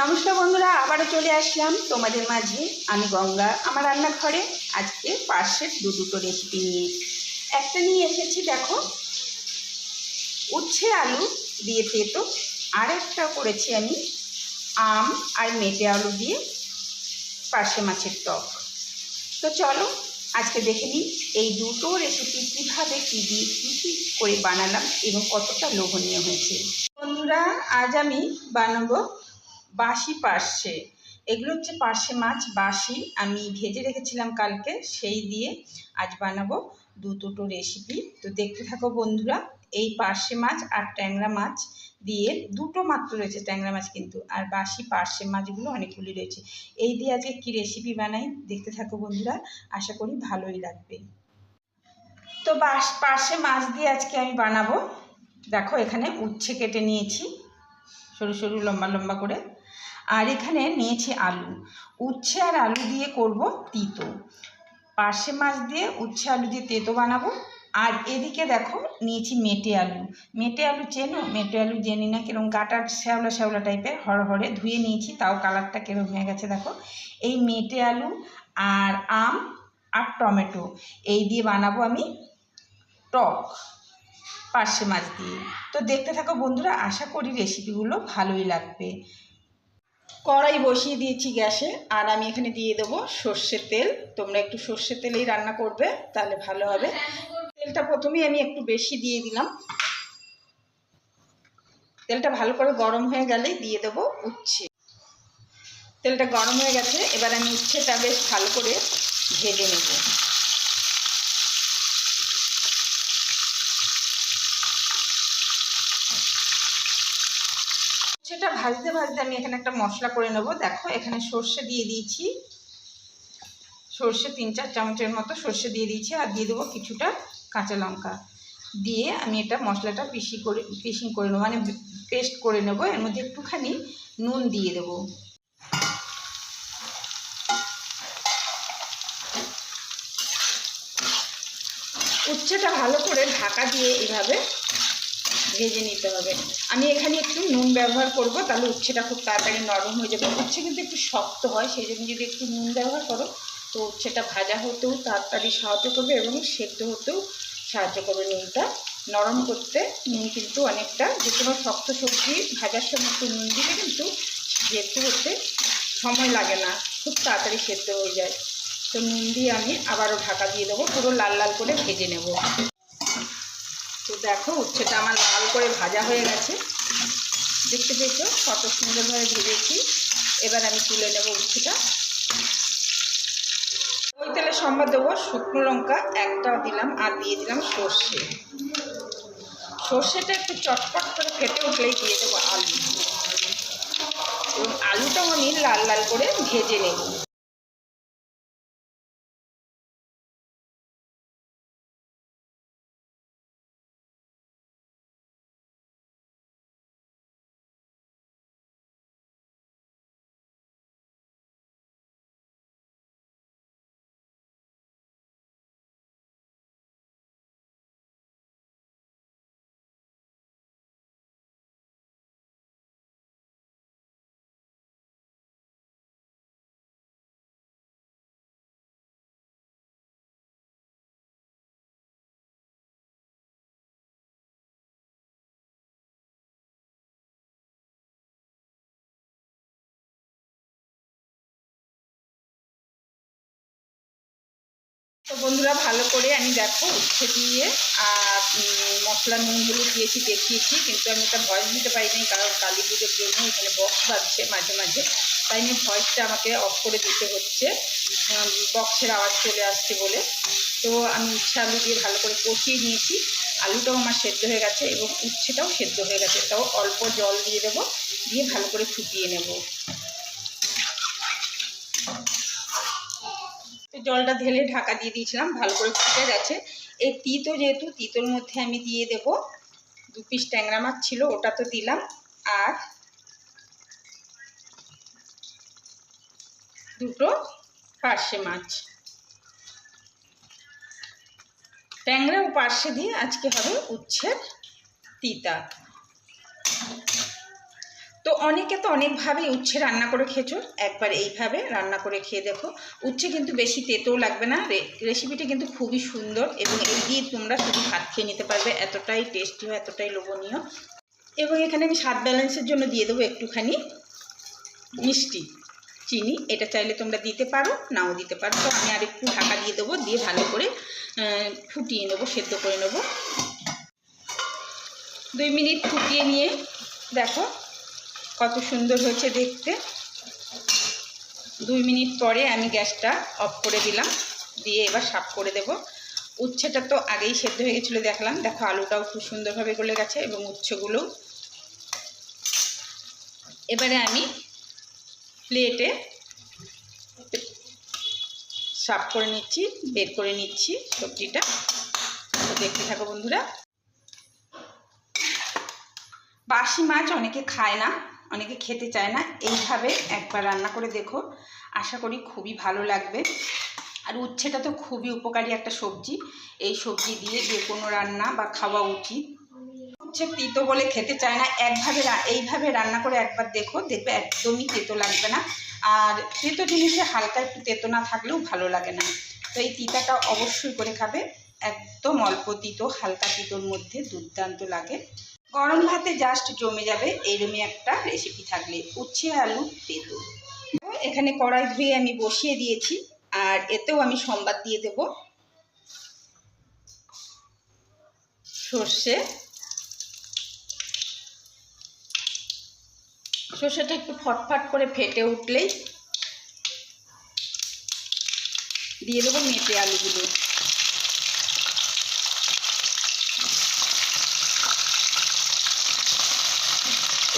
নমস্কার বন্ধুরা, আবারও চলে আসলাম তোমাদের মাঝে। আমি গঙ্গা, আমার রান্নাঘরে আজকে পার্শ্বের দু দুটো রেসিপি নিয়ে। একটা নিয়ে এসেছি, দেখো, উচ্ছে আলু দিয়ে তেতো আর একটা করেছি আমি আম আর মেটে আলু দিয়ে পার্শে মাছের টক। তো চলো, আজকে দেখে নিই এই দুটো রেসিপি কীভাবে, কী দিয়ে, কী কী করে বানালাম এবং কতটা লোভনীয় হয়েছে। বন্ধুরা, আজ আমি বানাবো বাসি পার্শে এগুলো হচ্ছে পার্শে মাছ বাসি আমি ভেজে রেখেছিলাম কালকে, সেই দিয়ে আজ বানাবো দু দুটো রেসিপি তো দেখতে থাকো বন্ধুরা, এই পার্শে মাছ আর ট্যাংরা মাছ দিয়ে দুটো মাত্র রয়েছে ট্যাংরা মাছ কিন্তু, আর বাসি পার্শে মাছগুলো অনেকগুলি রয়েছে। এই দিয়ে আজকে কী রেসিপি বানাই দেখতে থাকো বন্ধুরা, আশা করি ভালোই লাগবে। তো বাস পার্শে মাছ দিয়ে আজকে আমি বানাবো। দেখো এখানে উচ্ছে কেটে নিয়েছি, সরু সরু লম্বা লম্বা করে। আর এখানে নিয়েছি আলু। উচ্ছে আর আলু দিয়ে করব তিতো। পার্শে মাছ দিয়ে উচ্ছে, আলু দিয়ে তেতো বানাবো। আর এদিকে দেখো, নিয়েছি মেটে আলু। মেটে আলু চেনো? মেটে আলু জেনি না, কিরম গাটার শ্যাওলা শ্যাওলা টাইপের হরহরে ধুয়ে নিয়েছি, তাও কালারটা কিরম হয়ে গেছে দেখো। এই মেটে আলু আর আম আর টমেটো, এই দিয়ে বানাবো আমি টক পার্শে মাছ দিয়ে। তো দেখতে থাকো বন্ধুরা, আশা করি রেসিপিগুলো ভালোই লাগবে। কড়াই বসিয়ে দিয়েছি গ্যাসে, আর আমি এখানে দিয়ে দেবো সর্ষের তেল। তোমরা একটু সর্ষের তেলেই রান্না করবে, তাহলে ভালো হবে। তেলটা প্রথমেই আমি একটু বেশি দিয়ে দিলাম। তেলটা ভালো করে গরম হয়ে গেলেই দিয়ে দেবো উচ্ছে। তেলটা গরম হয়ে গেছে, এবার আমি উচ্ছেটা বেশ ভালো করে ভেজে নেব সেটা ভাজতে ভাজতে আমি এখানে একটা মশলা করে নেব। দেখো, এখানে সর্ষে দিয়ে দিয়েছি। সর্ষে তিন চার চামচের মতো সর্ষে দিয়ে দিয়েছি আর দিয়ে দেবো কিছুটা কাঁচা লঙ্কা। দিয়ে আমি এটা মশলাটা পিসি করে পিসিং করে নেব মানে পেস্ট করে নেব। এর মধ্যে একটুখানি নুন দিয়ে দেবো। উচ্ছেটা ভালো করে ঢাকা দিয়ে এইভাবে ভেজে নিতে হবে। আমি এখানে একটু নুন ব্যবহার করব, তাহলে উচ্ছেটা খুব তাড়াতাড়ি নরম হয়ে যাবে। উচ্ছে কিন্তু একটু শক্ত হয় সেই জন্য যদি একটু নুন ব্যবহার করো, তো উচ্ছেটা ভাজা হতেও তাড়াতাড়ি সাহায্য করবে এবং সেদ্ধ হতেও সাহায্য করবে নুনটা। নরম করতে নুন কিন্তু অনেকটা যে কোনো শক্ত সবজি ভাজার সময় একটু নুন দিলে কিন্তু সেদ্ধ হতে সময় লাগে না, খুব তাড়াতাড়ি সেদ্ধ হয়ে যায়। তো নুন দিয়ে আমি আবারও ঢাকা দিয়ে দেবো, পুরো লাল লাল করে ভেজে নেব। দেখো উচ্ছেটা আমার লাল করে ভাজা হয়ে গেছে। দেখতে পেয়েছ? কত সুন্দরভাবে ভেজেছি। এবার আমি তুলে নেব উচ্ছেটা। ওই তেলে সম্বাদ দেবো। শুকনো লঙ্কা একটা দিলাম আর দিয়ে দিলাম সর্ষে। সর্ষেটা একটু চটপট করে ফেটে উঠলেই দিয়ে দেবো আলু। এবং আলুটাও আমি লাল লাল করে ভেজে নেব। তো বন্ধুরা, ভালো করে আমি দেখো উচ্ছে দিয়ে আর মশলা নুন, হলুদ দিয়েছি, দেখিয়েছি, কিন্তু আমি এটা ভয়েস দিতে পারিনি, কারণ কালী পুজোর জন্য এখানে বক্স বাজছে মাঝে মাঝে। তাই আমি ভয়েসটা আমাকে অফ করে দিতে হচ্ছে। বক্সের আওয়াজ চলে আসছে বলে। তো আমি উচ্ছে আলু দিয়ে ভালো করে কষিয়ে নিয়েছি। আলুটাও আমার সেদ্ধ হয়ে গেছে এবং উচ্ছেটাও সেদ্ধ হয়ে গেছে। তাও অল্প জল দিয়ে দেবো, দিয়ে ভালো করে ফুটিয়ে নেব। জলটা ঢেলে ঢাকা দিয়ে দিয়েছিলাম, ভালো করে ফুটে গেছে। এই তিতো যেহেতু, তিতোর মধ্যে আমি দিয়ে দেব দু পিস ট্যাংরা মাছ ছিল, ওটা তো দিলাম। আর দুটো পার্শে মাছ। ট্যাংরা ও পার্শে দিয়ে আজকে হবে উচ্ছের তিতা। তো অনেকে তো অনেকভাবেই উচ্ছে রান্না করে খেয়েছো। একবার এইভাবে রান্না করে খেয়ে দেখো। উচ্ছে কিন্তু বেশি তেতেও লাগবে না। রেসিপিটা কিন্তু খুবই সুন্দর এবং এই দিয়ে তোমরা শুধু ভাত খেয়ে নিতে পারবে। এতটাই টেস্টি হয়, এতটাই লোভনীয়। এবং এখানে আমি স্বাদ ব্যালেন্সের জন্য দিয়ে দেবো একটুখানি মিষ্টি, চিনি। এটা চাইলে তোমরা দিতে পারো, নাও দিতে পারো। তো আমি আর একটু ঢাকা দিয়ে দেবো, দিয়ে ভালো করে ফুটিয়ে নেব, সেদ্ধ করে নেব। দুই মিনিট ফুটিয়ে নিয়ে দেখো কত সুন্দর হয়েছে দেখতে। দুই মিনিট পরে আমি গ্যাসটা অফ করে দিলাম, দিয়ে এবার সাফ করে দেব। উচ্ছেটা তো আগেই সেদ্ধ হয়ে গেছিল দেখলাম। দেখো, আলুটাও খুব সুন্দরভাবে গলে গেছে এবং উচ্ছেগুলো এবারে আমি প্লেটে সাফ করে নিচ্ছি, বের করে নিচ্ছি সবজিটা। দেখতে থাকো বন্ধুরা। বাসি মাছ অনেকে খায় না। অনেকে খেতে চায় না, এইভাবে একবার রান্না করে দেখো। আশা করি খুবই ভালো লাগবে। আর উচ্ছেটা তো খুবই উপকারী একটা সবজি। এই সবজি দিয়ে যে কোনো রান্না বা খাওয়া উচিত। উচ্ছে তিতো বলে খেতে চায় না, একভাবে এইভাবে রান্না করে একবার দেখো, দেখবে একদমই তেতো লাগবে না। আর তেতো জিনিসে হালকা একটু তেতো না থাকলেও ভালো লাগে না। তো এই তিতাটা অবশ্যই করে খাবে। একদম অল্প তিতো, হালকা তিতোর মধ্যে দুর্দান্ত লাগে। গরম ভাতে জাস্ট জমে যাবে এইরকমই একটা রেসিপি থাকলে। উচ্ছে, আলু তেতো এখানে কড়াই ধুয়ে আমি বসিয়ে দিয়েছি, আর এতেও আমি সম্বাদ দিয়ে দেব। সর্ষে। সর্ষেটা একটু ফটফট করে ফেটে উঠলেই দিয়ে দেবো মেটে আলুগুলো।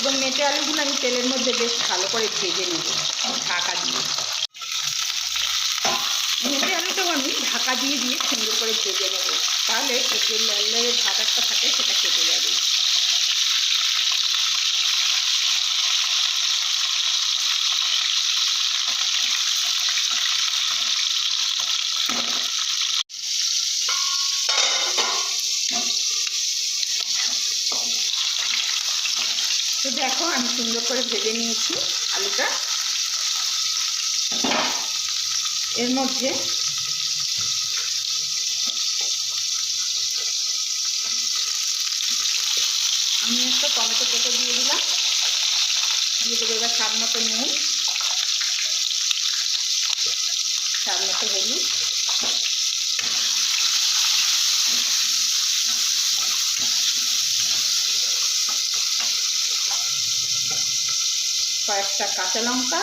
এবং মেটে আলুগুলো আমি তেলের মধ্যে বেশ ভালো করে ভেজে নেব। ঢাকা দিয়ে। মেটে আলুটাও আমি ঢাকা দিয়ে দিয়ে সুন্দর করে ভেজে নেব। তাহলে যে লাল লালের ভাজাটা থাকে, সেটা কেটে যাবে তো দেখো, আমি সুন্দর করে ভেজে নিয়েছি আলুটা। এর মধ্যে আমি একটা টমেটো কেটে দিয়ে দিলাম। দিয়ে দেবো এবার স্বাদ মতো নুন, স্বাদ মতো হলুদ। কয়েকটা কাঁচা লঙ্কা,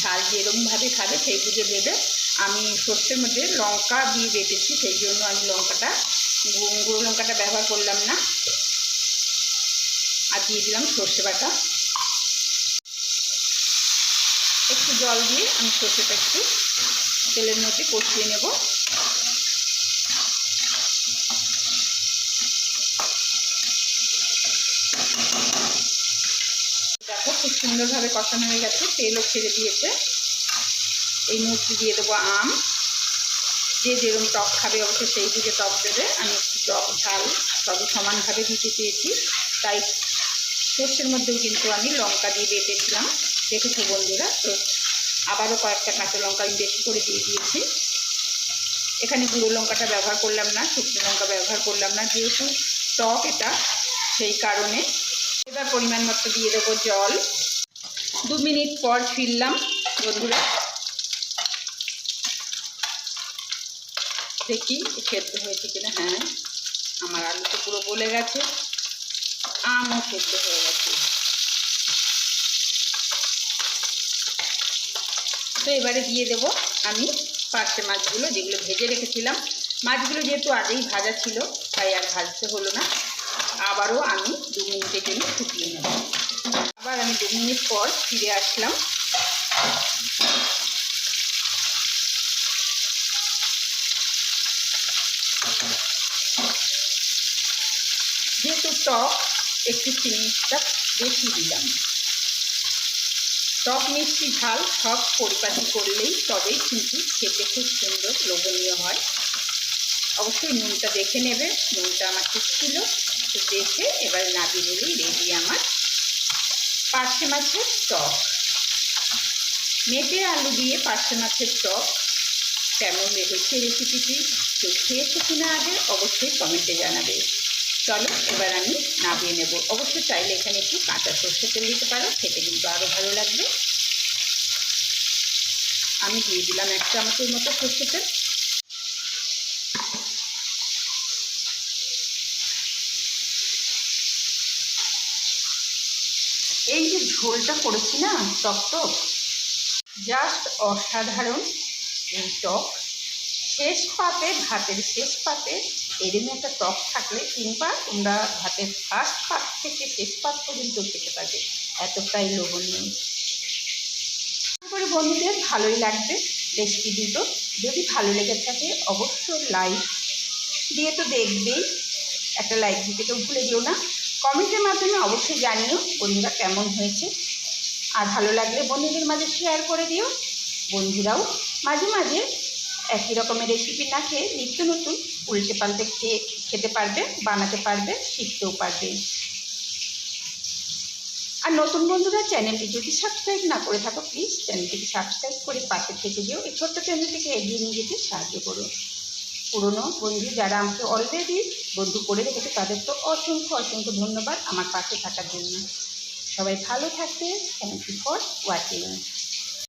ঝাল যেরকমভাবে খাবে সেই বুঝে দেবে। আমি সর্ষের মধ্যে লঙ্কা দিয়ে বেটেছি, সেই জন্য আমি লঙ্কাটা গুঁড়ো লঙ্কাটা ব্যবহার করলাম না। আর দিয়ে দিলাম সর্ষে বাটা। একটু জল দিয়ে আমি সর্ষেটা একটু তেলের মধ্যে কষিয়ে নেব দেখো খুব সুন্দরভাবে কষানো হয়ে গেছে, তেলও ছেড়ে দিয়েছে। এই মুহূর্তে দিয়ে দেবো আম। যে যেরকম টক খাবে অবশ্যই সেই দিকে টক দেবে। আমি একটু টক ঝাল সবই সমানভাবে দিতে চেয়েছি তাই সর্ষের মধ্যেও কিন্তু আমি লঙ্কা দিয়ে বেটেছিলাম। দেখেছ বন্ধুরা? তো আবারও কয়েকটা কাঁচা লঙ্কা আমি বেশি করে দিয়ে দিয়েছি। এখানে গুঁড়ো লঙ্কাটা ব্যবহার করলাম না, শুকনো লঙ্কা ব্যবহার করলাম না। যেহেতু টক এটা, সেই কারণে এবার পরিমাণ মতো দিয়ে দেবো জল। দু মিনিট পর ফিরলাম বন্ধুরা। দেখি সেদ্ধ হয়েছে কিনা। হ্যাঁ আমার আলু তো পুরো গলে গেছে। আমও সেদ্ধ হয়ে গেছে। তো এবারে দিয়ে দেব আমি পার্শে মাছগুলো যেগুলো ভেজে রেখেছিলাম। মাছগুলো যেহেতু আগেই ভাজা ছিল, তাই আর ভাজতে হলো না। আবারও আমি দু মিনিটের জন্য ফুটিয়ে নেব। আবার আমি দু মিনিট পর ফিরে আসলাম। যেহেতু টক, একটু চিনিটা বেশি দিলাম। টক মিষ্টি ঝাল, সব পরিপাটি করলেই তবেই কিন্তু খেতে খুব সুন্দর, লোভনীয় হয়। অবশ্যই নুনটা দেখে নেবে, নুনটা আমার ঠিক ছিল। দেখে এবার নাবি নিলেই রেডি আমার পার্শে মাছের টক মেটে আলু দিয়ে পার্শে মাছের টক কেমন লেগেছে রেসিপিটি কেউ খেয়েছে কিনা আগে অবশ্যই কমেন্টে জানাবে। চলো, এবার আমি নামিয়ে নেব। অবশ্যই চাইলে এখানে একটু কাঁচা সর্ষে তেল দিতে পারো, খেতে কিন্তু আরও ভালো লাগবে। আমি দিয়ে দিলাম এক চামচের মতো সর্ষে তেল। এই যে ঝোলটা করেছি না টক টক জাস্ট অসাধারণ। এই টক, শেষ পাতে, ভাতের শেষ পাতে এরকম একটা টক থাকলে কিংবা তোমরা ভাতের ফার্স্ট পাত থেকে শেষ পাত পর্যন্ত খেতে পারবে। এতটাই লোভনীয়। করে বন্ধুদের ভালোই লাগবে রেসিপি দুটো। যদি ভালো লেগে থাকে, অবশ্যই লাইক দিয়ে তো দেখবেই। একটা লাইক দিতে কেউ ভুলে যেও না। কমেন্টের মাধ্যমে অবশ্যই জানিও বন্ধুরা কেমন হয়েছে। আর ভালো লাগলে বন্ধুদের মাঝে শেয়ার করে দিও। বন্ধুরাও মাঝে মাঝে একই রকমের রেসিপি না খেয়ে নিত্য নতুন উল্টে পাল্টে খেয়ে খেতে পারবে, বানাতে পারবে, শিখতেও পারবে। আর নতুন বন্ধুরা চ্যানেলটি যদি সাবস্ক্রাইব না করে থাকো প্লিজ চ্যানেলটিকে সাবস্ক্রাইব করে পাশে থেকে যেও। এই ছোট্ট চ্যানেলটিকে এগিয়ে নিয়ে যেতে সাহায্য করো। পুরনো বন্ধু যারা আমাকে অলরেডি বন্ধু করে রেখেছে, তাদের তো অসংখ্য অসংখ্য ধন্যবাদ আমার পাশে থাকার জন্য। সবাই ভালো থাকবে থ্যাংক ইউ ফর ওয়াচিং